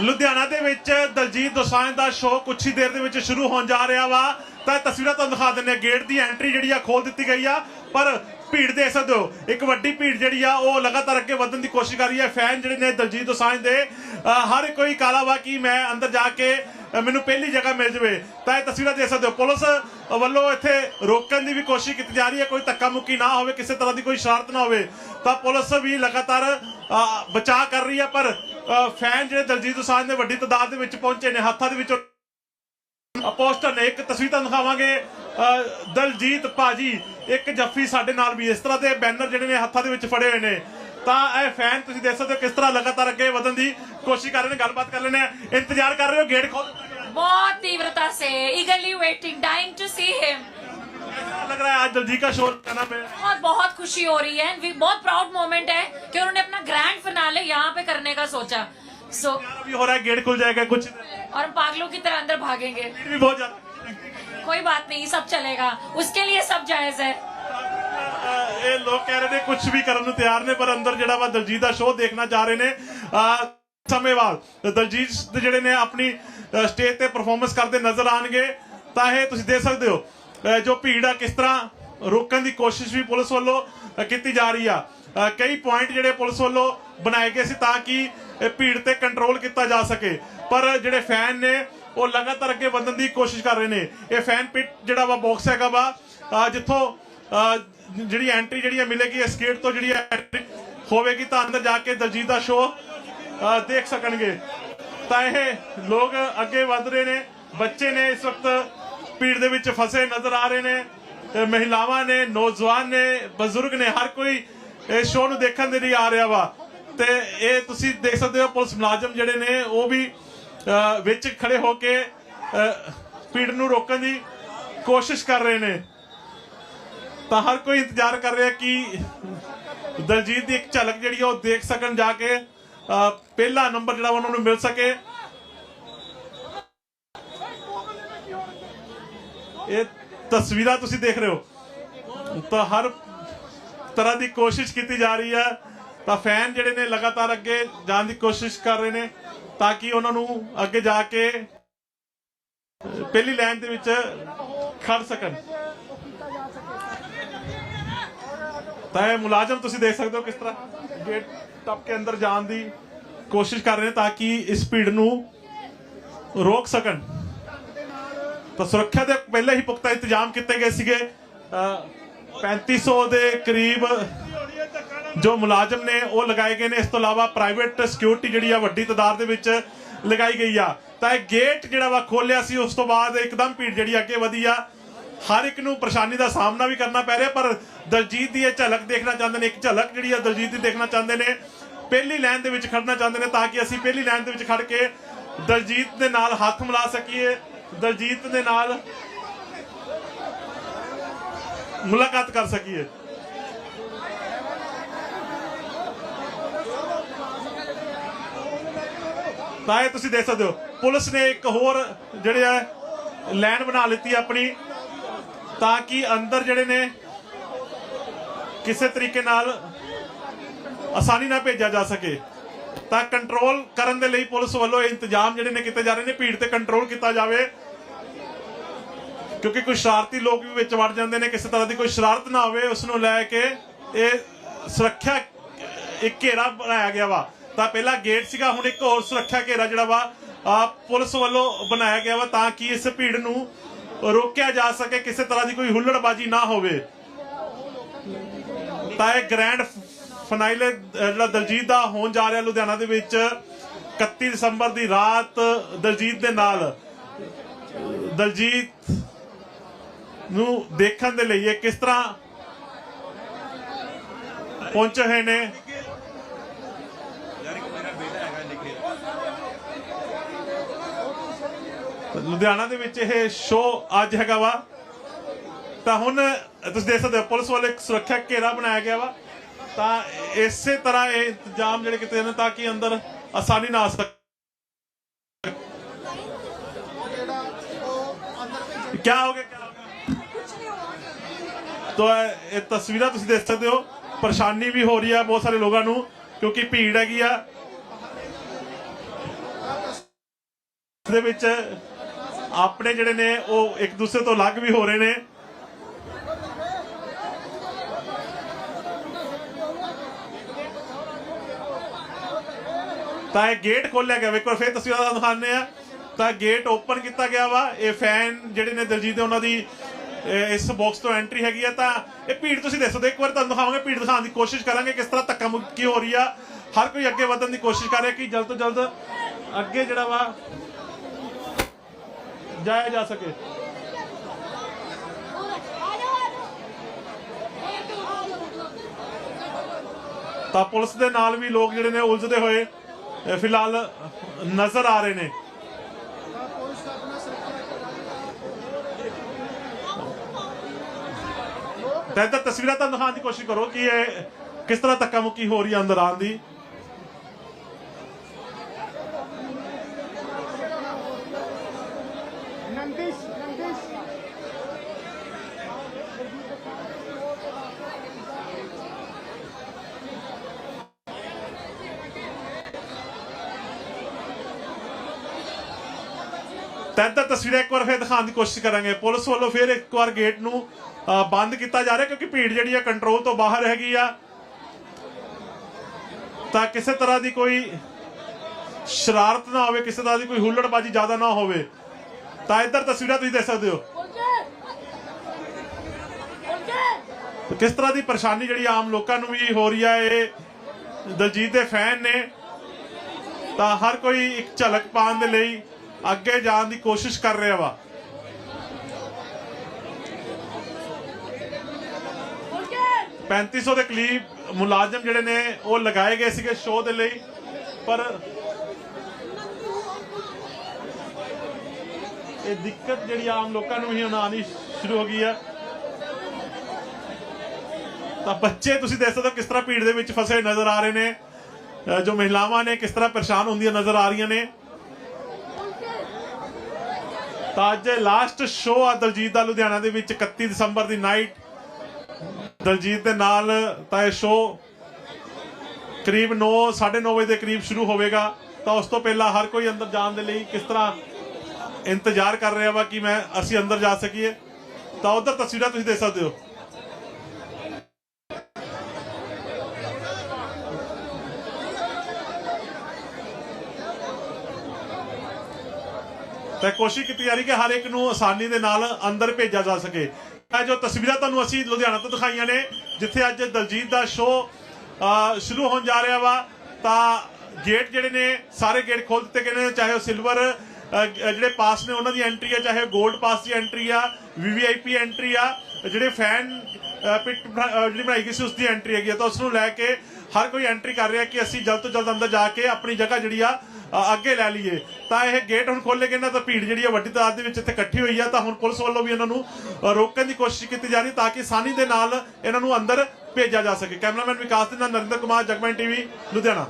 ਲੁਧਿਆਣਾ ਦੇ ਵਿੱਚ ਦਲਜੀਤ ਦੋਸਾਂਝ ਦਾ ਸ਼ੋਅ ਕੁਛ ਹੀ ਦੇਰ ਦੇ ਵਿੱਚ ਸ਼ੁਰੂ ਹੋਣ ਜਾ ਰਿਹਾ ਵਾ। ਤਾਂ ਇਹ ਤਸਵੀਰਾਂ ਤੁਹਾਨੂੰ ਦਿਖਾ ਦਿੰਦੇ ਆ ਗੇਟ ਦੀ ਐਂਟਰੀ ਜਿਹੜੀ ਆ ਖੋਲ ਦਿੱਤੀ ਗਈ ਆ। ਪਰ ਭੀੜ ਦੇਖ ਸਕਦੇ ਹੋ, ਇੱਕ ਵੱਡੀ ਭੀੜ ਜਿਹੜੀ ਆ, ਉਹ ਲਗਾਤਾਰ ਅੱਗੇ ਵਧਣ ਦੀ ਕੋਸ਼ਿਸ਼ ਕਰ ਰਹੀ ਹੈ ਫੈਨ ਜਿਹੜੇ ਨੇ ਦਲਜੀਤ ਦੋਸਾਂਝ ਦੇ ਹਰ ਕੋਈ ਕਾਲਾ ਵਾ ਕਿ ਮੈਂ ਅੰਦਰ ਜਾ ਕੇ ਮੈਨੂੰ ਪਹਿਲੀ ਜਗ੍ਹਾ ਮਿਲ ਜਵੇ। ਤਾਂ ਇਹ ਤਸਵੀਰਾਂ ਦੇਖ ਸਕਦੇ ਹੋ। ਪੁਲਿਸ ਵੱਲੋਂ ਇੱਥੇ ਰੋਕਣ ਦੀ ਵੀ ਕੋਸ਼ਿਸ਼ ਕੀਤੀ ਜਾ ਰਹੀ ਹੈ ਕੋਈ ਧੱਕਾ ਮੁੱਕੀ ਨਾ ਹੋਵੇ, ਕਿਸੇ ਤਰ੍ਹਾਂ ਦੀ ਕੋਈ ਸ਼ਰਾਰਤ ਨਾ ਹੋਵੇ। ਤਾਂ ਪੁਲਿਸ ਵੀ ਲਗਾਤਾਰ ਬਚਾਅ ਕਰ ਰਹੀ ਹੈ ਪਰ ਫੈਨ ਜਿਹੜੇ ਦਲਜੀਤ ਦੋਸਾਂਝ ਦੇ ਵੱਡੀ ਤਦਾਦ ਦੇ ਵਿੱਚ ਪਹੁੰਚੇ ਨੇ, ਹੱਥਾਂ ਦੇ ਵਿੱਚ ਪੋਸਟਰ ਨੇ ਇੱਕ ਤਸਵੀਰ ਤੁਹਾਨੂੰ ਦਿਖਾਵਾਂਗੇ ਦਲਜੀਤ ਭਾਜੀ, ਇੱਕ ਜੱਫੀ ਸਾਡੇ ਨਾਲ ਵੀ ਇਸ ਤਰ੍ਹਾਂ ਦੇ ਬੈਨਰ ਜਿਹੜੇ ਨੇ ਹੱਥਾਂ ਦੇ ਵਿੱਚ ਫੜੇ ਹੋਏ ਨੇ। ਤਾਂ ਇਹ ਫੈਨ ਤੁਸੀਂ ਦੇਖ ਸਕਦੇ ਹੋ ਕਿਸ ਤਰ੍ਹਾਂ ਲਗਾਤਾਰ ਅੱਗੇ ਵਧਣ ਦੀ ਕੋਸ਼ਿਸ਼ ਕਰ ਰਹੇ ਨੇ, ਗੱਲਬਾਤ ਕਰ ਲੈਣੇ ਇੰਤਜ਼ਾਰ ਕਰ ਰਹੇ ਹੋ, ਗੇਟ ਖੋਲ ਬਹੁਤ ਤੀਵਰਤਾ ਸੇ eagerly waiting dying to see him लग रहा है आज दलजीत का शोर करना पे बहुत बहुत खुशी हो रही है वी- बहुत प्राउड मोमेंट है कि उन्होंने अपना ग्रैंड फिनाले यहाँ पे करने का सोचा सो अभी हो रहा है गेट खुल जाएगा कुछ और हम पागलों की तरह अंदर भागेंगे भीड़ भी बहुत ज्यादा कोई बात नहीं सब चलेगा उसके लिए सब जायज है ਅਹ ਇਹ ਲੋਕ ਕਹਿ ਰਹੇ ਨੇ ਕੁਝ ਵੀ ਕਰਨ ਨੂੰ ਤਿਆਰ ਨੇ ਪਰ ਅੰਦਰ ਜਿਹੜਾ ਵਾ ਦਲਜੀਤ ਦਾ ਸ਼ੋਅ ਦੇਖਣਾ ਚਾਹ ਰਹੇ ਨੇ ਅਹ ਸਮੇਂ ਬਾਅਦ ਦਲਜੀਤ ਦੇ ਜਿਹੜੇ ਨੇ ਆਪਣੀ ਸਟੇਜ ਤੇ ਪਰਫਾਰਮੈਂਸ ਕਰਦੇ ਨਜ਼ਰ ਆਣਗੇ ਤਾਂ ਇਹ ਤੁਸੀਂ ਦੇਖ ਸਕਦੇ ਹੋ ਅਹ ਜੋ ਭੀੜ ਆ, ਕਿਸ ਤਰ੍ਹਾਂ ਰੋਕਣ ਦੀ ਕੋਸ਼ਿਸ਼ ਵੀ ਪੁਲਿਸ ਵੱਲੋਂ ਕੀਤੀ ਜਾ ਰਹੀ ਆ। ਕਈ ਪੁਆਇੰਟ ਜਿਹੜੇ ਪੁਲਿਸ ਵੱਲੋਂ ਬਣਾਏ ਗਏ ਸੀ ਤਾਂ ਕਿ ਇਹ ਭੀੜ ਤੇ ਕੰਟਰੋਲ ਕੀਤਾ ਜਾ ਸਕੇ। ਪਰ ਜਿਹੜੇ ਫੈਨ ਨੇ, ਉਹ ਲਗਾਤਾਰ ਅੱਗੇ ਵਧਣ ਦੀ ਕੋਸ਼ਿਸ਼ ਕਰ ਰਹੇ ਨੇ। ਇਹ ਫੈਨ ਪਿਟ ਜਿਹੜਾ ਵਾ ਬਾਕਸ ਹੈਗਾ ਵਾ ਜਿੱਥੋਂ ਜਿਹੜੀ ਐਂਟਰੀ ਜਿਹੜੀ ਆ ਮਿਲੇਗੀ, ਇਸ ਗੇਟ ਤੋਂ ਜਿਹੜੀ ਐਂਟਰੀ ਹੋਵੇਗੀ, ਤਾਂ ਅੰਦਰ ਜਾ ਕੇ ਦਲਜੀਤ ਦਾ ਸ਼ੋਅ ਦੇਖ ਸਕਣਗੇ। ਤਾਂ ਇਹ ਲੋਕ ਅੱਗੇ ਵਧ ਰਹੇ ਨੇ, ਬੱਚੇ ਨੇ ਇਸ ਵਕਤ ਭੀੜ ਦੇ ਵਿੱਚ ਫਸੇ ਨਜ਼ਰ ਆ ਰਹੇ ਨੇ। ਤੇ ਮਹਿਲਾਵਾਂ ਨੇ, ਨੌਜਵਾਨ ਨੇ, ਬਜ਼ੁਰਗ ਨੇ, ਹਰ ਕੋਈ ਇਸ ਸ਼ੋਅ ਨੂੰ ਦੇਖਣ ਦੇ ਲਈ ਆ ਰਿਹਾ ਵਾ। ਤੇ ਇਹ ਤੁਸੀਂ ਦੇਖ ਸਕਦੇ ਹੋ, ਪੁਲਿਸ ਮੁਲਾਜ਼ਮ ਜਿਹੜੇ ਨੇ, ਉਹ ਵੀ ਵਿੱਚ ਖੜੇ ਹੋ ਕੇ ਭੀੜ ਨੂੰ ਰੋਕਣ ਦੀ ਕੋਸ਼ਿਸ਼ ਕਰ ਰਹੇ ਨੇ। ਤਾਂ ਹਰ ਕੋਈ ਇੰਤਜ਼ਾਰ ਕਰ ਰਿਹਾ ਕਿ ਦਲਜੀਤ ਦੀ ਇੱਕ ਝਲਕ ਜਿਹੜੀ ਆ ਉਹ ਦੇਖ ਸਕਣ ਜਾ ਕੇ ਪਹਿਲਾ ਨੰਬਰ ਜਿਹੜਾ ਉਹਨਾਂ ਨੂੰ ਮਿਲ ਸਕੇ। ਇਹ ਤਸਵੀਰਾਂ ਤੁਸੀਂ ਦੇਖ ਰਹੇ ਹੋ। ਤਾਂ ਹਰ ਤਰ੍ਹਾਂ ਦੀ ਕੋਸ਼ਿਸ਼ ਕੀਤੀ ਜਾ ਰਹੀ ਹੈ। ਤਾਂ ਫੈਨ ਜਿਹੜੇ ਨੇ ਲਗਾਤਾਰ ਅੱਗੇ ਜਾਣ ਦੀ ਕੋਸ਼ਿਸ਼ ਕਰ ਰਹੇ ਨੇ ਤਾਂ ਕਿ ਉਹਨਾਂ ਨੂੰ ਅੱਗੇ ਜਾ ਕੇ ਪਹਿਲੀ ਲਾਈਨ ਦੇ ਵਿੱਚ ਖੜ ਸਕਣ। ਤਾਂ ਇਹ ਮੁਲਾਜ਼ਮ ਤੁਸੀਂ ਦੇਖ ਸਕਦੇ ਹੋ ਕਿਸ ਤਰ੍ਹਾਂ ਗੇਟ ਟੱਪ ਕੇ ਅੰਦਰ ਜਾਣ ਦੀ ਕੋਸ਼ਿਸ਼ ਕਰ ਰਹੇ ਨੇ ਤਾਂ ਕਿ ਇਸ ਭੀੜ ਨੂੰ ਰੋਕ ਸਕਣ। ਤਾਂ ਸੁਰੱਖਿਆ ਦੇ ਪਹਿਲੇ ਹੀ ਪੁਖਤਾ ਇੰਤਜ਼ਾਮ ਕੀਤੇ ਗਏ ਸੀਗੇ। ਅਹ 3500 ਦੇ ਕਰੀਬ ਜੋ ਮੁਲਾਜ਼ਮ ਨੇ ਉਹ ਲਗਾਏ ਗਏ ਨੇ। ਇਸ ਤੋਂ ਇਲਾਵਾ ਪ੍ਰਾਈਵੇਟ ਸਿਕਿਉਰਿਟੀ ਜਿਹੜੀ ਆ, ਵੱਡੀ ਤਾਦਾਦ ਦੇ ਵਿੱਚ ਲਗਾਈ ਗਈ ਆ। ਤਾਂ ਇਹ ਗੇਟ ਜਿਹੜਾ ਵਾ ਖੋਲਿਆ ਸੀ, ਉਸ ਤੋਂ ਬਾਅਦ ਇੱਕਦਮ ਭੀੜ ਜਿਹੜੀ ਅੱਗੇ ਵਧੀ ਆ। ਹਰ ਇੱਕ ਨੂੰ ਪਰੇਸ਼ਾਨੀ ਦਾ ਸਾਹਮਣਾ ਵੀ ਕਰਨਾ ਪੈ ਰਿਹਾ, ਪਰ ਦਲਜੀਤ ਦੀ ਇਹ ਝਲਕ ਦੇਖਣਾ ਚਾਹੁੰਦੇ ਨੇ, ਇੱਕ ਝਲਕ ਜਿਹੜੀ ਆ ਦਲਜੀਤ ਦੀ ਦੇਖਣਾ ਚਾਹੁੰਦੇ ਨੇ। ਪਹਿਲੀ ਲਾਈਨ ਦੇ ਵਿੱਚ ਖੜਨਾ ਚਾਹੁੰਦੇ ਨੇ ਤਾਂ ਕਿ ਅਸੀਂ ਪਹਿਲੀ ਲਾਈਨ ਦੇ ਵਿੱਚ ਖੜ ਕੇ ਦਲਜੀਤ ਦੇ ਨਾਲ ਹੱਥ ਮਿਲਾ ਸਕੀਏ। ਦਲਜੀਤ ਦੇ ਨਾਲ ਮੁਲਾਕਾਤ ਕਰ ਸਕੀਏ। ਤਾਂ ਇਹ ਤੁਸੀਂ ਦੇਖ ਸਕਦੇ ਹੋ, ਪੁਲਿਸ ਨੇ ਇੱਕ ਹੋਰ ਜਿਹੜੇ ਆ, ਲਾਈਨ ਬਣਾ ਲਿੱਤੀ ਆਪਣੀ, ਤਾਂ ਕਿ ਅੰਦਰ ਜਿਹੜੇ ਨੇ, ਕਿਸੇ ਤਰੀਕੇ ਨਾਲ ਆਸਾਨੀ ਨਾਲ ਭੇਜਿਆ ਜਾ ਸਕੇ। ਤਾਂ ਕੰਟਰੋਲ ਕਰਨ ਦੇ ਲਈ ਪੁਲਿਸ ਵੱਲੋਂ ਇਹ ਇੰਤਜ਼ਾਮ ਜਿਹੜੇ ਨੇ ਕੀਤੇ ਜਾ ਰਹੇ ਨੇ, ਭੀੜ ਤੇ ਕੰਟਰੋਲ ਕੀਤਾ ਜਾਵੇ। ਕਿਉਂਕਿ ਕੋਈ ਸ਼ਰਾਰਤੀ ਲੋਕ ਵੀ ਵਿੱਚ ਵੜ ਜਾਂਦੇ ਨੇ, ਕਿਸੇ ਤਰ੍ਹਾਂ ਦੀ ਕੋਈ ਸ਼ਰਾਰਤ ਨਾ ਹੋਵੇ, ਉਸ ਨੂੰ ਲੈ ਕੇ ਇਹ ਸੁਰੱਖਿਆ ਇੱਕ ਘੇਰਾ ਬਣਾਇਆ ਗਿਆ ਵਾ। ਤਾਂ ਪਹਿਲਾ ਗੇਟ ਸੀਗਾ, ਹੁਣ ਇੱਕ ਹੋਰ ਸੁਰੱਖਿਆ ਘੇਰਾ ਜਿਹੜਾ ਵਾ, ਆ ਪੁਲਿਸ ਵੱਲੋਂ ਬਣਾਇਆ ਗਿਆ ਵਾ ਤਾਂ ਕਿ ਇਸ ਭੀੜ ਨੂੰ ਰੋਕਿਆ ਜਾ ਸਕੇ, ਕਿਸੇ ਤਰ੍ਹਾਂ ਦੀ ਕੋਈ ਹੁੱਲੜਬਾਜੀ ਨਾ ਹੋਵੇ। ਤਾਂ ਇਹ ਗ੍ਰੈਂਡ ਫਾਈਨਲ ਜਿਹੜਾ ਦਲਜੀਤ ਦਾ ਹੋਣ ਜਾ ਰਿਹਾ ਲੁਧਿਆਣਾ ਦੇ ਵਿੱਚ 31 ਦਸੰਬਰ ਦੀ ਰਾਤ ਦਲਜੀਤ ਦੇ ਨਾਲ। ਦਲਜੀਤ ਨੂੰ ਦੇਖਣ ਦੇ ਲਈ ਇਹ ਕਿਸ ਤਰ੍ਹਾਂ ਪਹੁੰਚੇ ਹੋਏ ਨੇ? ਲੁਧਿਆਣਾ ਦੇ ਵਿੱਚ ਇਹ ਸ਼ੋਅ ਅੱਜ ਹੈਗਾ ਵਾ। ਤਾਂ ਹੁਣ ਤੁਸੀਂ ਦੇਖ ਸਕਦੇ ਹੋ, ਪੁਲਿਸ ਵੱਲੋਂ ਇੱਕ ਸੁਰੱਖਿਆ ਘੇਰਾ ਬਣਾਇਆ ਗਿਆ ਵਾ। ਤਾਂ ਇਸੇ ਤਰ੍ਹਾਂ ਇਹ ਇੰਤਜ਼ਾਮ ਜਿਹੜੇ ਕੀਤੇ ਨੇ ਤਾਂ ਕਿ ਅੰਦਰ ਆਸਾਨੀ ਨਾਲ ਆ ਸਕੇ। ਕੀ ਹੋ ਗਿਆ ਤੋ ਇਹ ਤਸਵੀਰਾਂ ਤੁਸੀਂ ਦੇਖ ਸਕਦੇ ਹੋ। ਪਰੇਸ਼ਾਨੀ ਵੀ ਹੋ ਰਹੀ ਹੈ ਬਹੁਤ ਸਾਰੇ ਲੋਕਾਂ ਨੂੰ, ਕਿਉਂਕਿ ਭੀੜ ਹੈਗੀ ਆ। ਦੇ ਵਿੱਚ ਆਪਣੇ ਜਿਹੜੇ ਨੇ, ਉਹ ਇੱਕ ਦੂਸਰੇ ਤੋਂ ਅਲੱਗ ਵੀ ਹੋ ਰਹੇ ਨੇ। ਤਾਂ ਇਹ ਗੇਟ ਖੋਲਿਆ ਗਿਆ ਵਾ। ਇੱਕ ਵਾਰ ਫੇਰ ਤਸਵੀਰਾਂ ਦਾ ਦਿਖਾਉਂਦੇ ਆ। ਤਾਂ ਗੇਟ ਓਪਨ ਕੀਤਾ ਗਿਆ ਵਾ। ਇਹ ਫੈਨ ਜਿਹੜੇ ਨੇ ਦਿਲਜੀਤ ਦੇ, ਉਹਨਾਂ ਦੀ ਇਸ ਬਾਕਸ ਤੋਂ ਐਂਟਰੀ ਹੈਗੀ ਆ। ਤਾਂ ਇਹ ਭੀੜ ਤੁਸੀਂ ਦੱਸੋ ਇੱਕ ਵਾਰ ਤੁਹਾਨੂੰ ਦਿਖਾਵਾਂਗੇ, ਭੀੜ ਦਿਖਾਉਣ ਦੀ ਕੋਸ਼ਿਸ਼ ਕਰਾਂਗੇ ਕਿਸ ਤਰ੍ਹਾਂ ਧੱਕਾ ਮੁੱਕੀ ਹੋ ਰਹੀ ਆ। ਹਰ ਕੋਈ ਅੱਗੇ ਵਧਣ ਦੀ ਕੋਸ਼ਿਸ਼ ਕਰ ਰਿਹਾ ਕਿ ਜਲਦ ਤੋਂ ਜਲਦ ਅੱਗੇ ਜਿਹੜਾ ਵਾ ਜਾਇਆ ਜਾ ਸਕੇ। ਤਾਂ ਪੁਲਿਸ ਦੇ ਨਾਲ ਵੀ ਲੋਕ ਜਿਹੜੇ ਨੇ ਉਲਝਦੇ ਹੋਏ। ਫਿਲਹਾਲ ਨਜ਼ਰ ਆ ਰਹੇ ਨੇ। ਤਾਂ ਤਸਵੀਰਾਂ ਤਾਂ ਦਿਖਾਉਣ ਦੀ ਕੋਸ਼ਿਸ਼ ਕਰੋ ਕਿ ਇਹ ਕਿਸ ਤਰ੍ਹਾਂ ਧੱਕਾ ਮੁੱਕੀ ਹੋ ਰਹੀ ਹੈ ਅੰਦਰ ਆਉਣ ਦੀ। ਤਾਂ ਇੱਧਰ ਤਸਵੀਰਾਂ ਇੱਕ ਵਾਰ ਫੇਰ ਦਿਖਾਉਣ ਦੀ ਕੋਸ਼ਿਸ਼ ਕਰਾਂਗੇ। ਪੁਲਿਸ ਵੱਲੋਂ ਫੇਰ ਇੱਕ ਵਾਰ ਗੇਟ ਨੂੰ ਬੰਦ ਕੀਤਾ ਜਾ ਰਿਹਾ ਕਿਉਂਕਿ ਭੀੜ ਜਿਹੜੀ ਆ ਕੰਟਰੋਲ ਤੋਂ ਬਾਹਰ ਹੈਗੀ ਆ। ਤਾਂ ਕਿਸੇ ਤਰ੍ਹਾਂ ਦੀ ਕੋਈ ਸ਼ਰਾਰਤ ਨਾ ਹੋਵੇ, ਕਿਸੇ ਤਰ੍ਹਾਂ ਦੀ ਕੋਈ ਹੁੱਲੜਬਾਜੀ ਜ਼ਿਆਦਾ ਨਾ ਹੋਵੇ। ਤਾਂ ਇੱਧਰ ਤਸਵੀਰਾਂ ਤੁਸੀਂ ਦੇਖ ਸਕਦੇ ਹੋ। ਕਿਸ ਤਰ੍ਹਾਂ ਦੀ ਪਰੇਸ਼ਾਨੀ ਜਿਹੜੀ ਆਮ ਲੋਕਾਂ ਨੂੰ ਵੀ ਹੋ ਰਹੀ ਆ, ਇਹ ਦਲਜੀਤ ਦੇ ਫੈਨ ਨੇ। ਤਾਂ ਹਰ ਕੋਈ ਇੱਕ ਝਲਕ ਪਾਉਣ ਦੇ ਲਈ ਅੱਗੇ ਜਾਣ ਦੀ ਕੋਸ਼ਿਸ਼ ਕਰ ਰਿਹਾ ਵਾ। ਪੈਂਤੀ ਸੌ ਦੇ ਕਰੀਬ ਮੁਲਾਜ਼ਮ ਜਿਹੜੇ ਨੇ, ਉਹ ਲਗਾਏ ਗਏ ਸੀਗੇ ਸ਼ੋਅ ਦੇ ਲਈ, ਪਰ ਇਹ ਦਿੱਕਤ ਜਿਹੜੀ ਆਮ ਲੋਕਾਂ ਨੂੰ ਹੀ ਹੁਣ ਆਉਣੀ ਸ਼ੁਰੂ ਹੋ ਗਈ ਆ। ਤਾਂ ਬੱਚੇ ਤੁਸੀਂ ਦੇਖ ਸਕਦੇ ਹੋ ਕਿਸ ਤਰ੍ਹਾਂ ਭੀੜ ਦੇ ਵਿੱਚ ਫਸੇ ਨਜ਼ਰ ਆ ਰਹੇ ਨੇ ਜੋ ਮਹਿਲਾਵਾਂ ਨੇ ਕਿਸ ਤਰ੍ਹਾਂ ਪਰੇਸ਼ਾਨ ਹੁੰਦੀਆਂ ਨਜ਼ਰ ਆ ਰਹੀਆਂ ਨੇ। ਤਾਂ ਅੱਜ ਲਾਸਟ ਸ਼ੋਅ ਆ ਦਲਜੀਤ ਦਾ ਲੁਧਿਆਣਾ ਦੇ ਵਿੱਚ 31 ਦਸੰਬਰ ਦੀ ਨਾਈਟ ਦਲਜੀਤ ਦੇ ਨਾਲ ਤਾਂ ਇਹ ਸ਼ੋਅ ਕਰੀਬ 9 9:30 ਵਜੇ ਦੇ ਕਰੀਬ ਸ਼ੁਰੂ ਹੋਵੇਗਾ। ਤਾਂ ਉਸ ਤੋਂ ਪਹਿਲਾਂ ਹਰ ਕੋਈ ਅੰਦਰ ਜਾਣ ਦੇ ਲਈ ਕਿਸ ਤਰ੍ਹਾਂ ਇੰਤਜ਼ਾਰ ਕਰ ਰਿਹਾ ਵਾ ਕਿ ਮੈਂ, ਅਸੀਂ ਅੰਦਰ ਜਾ ਸਕੀਏ। ਤਾਂ ਉਧਰ ਤਸਵੀਰਾਂ ਤੁਸੀਂ ਦੇਖ ਸਕਦੇ ਹੋ। ਤਾਂ ਕੋਸ਼ਿਸ਼ ਕੀਤੀ ਜਾ ਰਹੀ ਕਿ ਹਰ ਇੱਕ ਨੂੰ ਆਸਾਨੀ ਦੇ ਨਾਲ ਅੰਦਰ ਭੇਜਿਆ ਜਾ ਸਕੇ। ਇਹ ਜੋ ਤਸਵੀਰਾਂ ਤੁਹਾਨੂੰ ਅਸੀਂ ਲੁਧਿਆਣਾ ਤੋਂ ਦਿਖਾਈਆਂ ਨੇ, ਜਿੱਥੇ ਅੱਜ ਦਲਜੀਤ ਦਾ ਸ਼ੋਅ ਸ਼ੁਰੂ ਹੋਣ ਜਾ ਰਿਹਾ ਵਾ, ਤਾਂ ਗੇਟ ਜਿਹੜੇ ਨੇ, ਸਾਰੇ ਗੇਟ ਖੋਲ ਦਿੱਤੇ ਗਏ ਨੇ, ਚਾਹੇ ਉਹ ਸਿਲਵਰ ਜਿਹੜੇ ਪਾਸ ਨੇ, ਉਹਨਾਂ ਦੀ ਐਂਟਰੀ ਆ, ਚਾਹੇ ਗੋਲਡ ਪਾਸ ਦੀ ਐਂਟਰੀ ਆ ਵੀਵੀਆਈਪੀ ਐਂਟਰੀ ਆ, ਜਿਹੜੇ ਫੈਨ ਪਿੱਟ ਜਿਹੜੀ ਬਣਾਈ ਗਈ ਸੀ ਉਸ ਦੀ ਐਂਟਰੀ ਹੈਗੀ ਆ। ਤਾਂ ਉਸ ਨੂੰ ਲੈ ਕੇ ਹਰ ਕੋਈ ਐਂਟਰੀ ਕਰ ਰਿਹਾ ਕਿ ਅਸੀਂ ਜਲਦ ਤੋਂ ਜਲਦ ਅੰਦਰ ਜਾ ਕੇ ਆਪਣੀ ਜਗ੍ਹਾ ਜਿਹੜੀ ਆ ਅੱਗੇ ਲੈ ਲਈਏ। ਤਾਂ ਇਹ ਗੇਟ ਹੁਣ ਖੋਲੇ ਗਏ ਨਾ, ਤਾਂ ਭੀੜ ਜਿਹੜੀ ਹੈ ਵੱਡੀ ਤਾਦਾਦ ਦੇ ਵਿੱਚ ਇੱਥੇ ਇਕੱਠੀ ਹੋਈ ਆ। ਤਾਂ ਹੁਣ ਪੁਲਿਸ ਵੱਲੋਂ ਵੀ ਇਹਨਾਂ ਨੂੰ ਰੋਕਣ ਦੀ ਕੋਸ਼ਿਸ਼ ਕੀਤੀ ਜਾ ਰਹੀ ਤਾਂ ਕਿ ਸਾਨੀ ਦੇ ਨਾਲ ਇਹਨਾਂ ਨੂੰ ਅੰਦਰ ਭੇਜਿਆ ਜਾ ਸਕੇ। ਕੈਮਰਾਮੈਨ ਵਿਕਾਸ ਦੇ ਨਾਲ ਨਰਿੰਦਰ ਕੁਮਾਰ, ਜਗਮੈਨ ਟੀਵੀ, ਲੁਧਿਆਣਾ।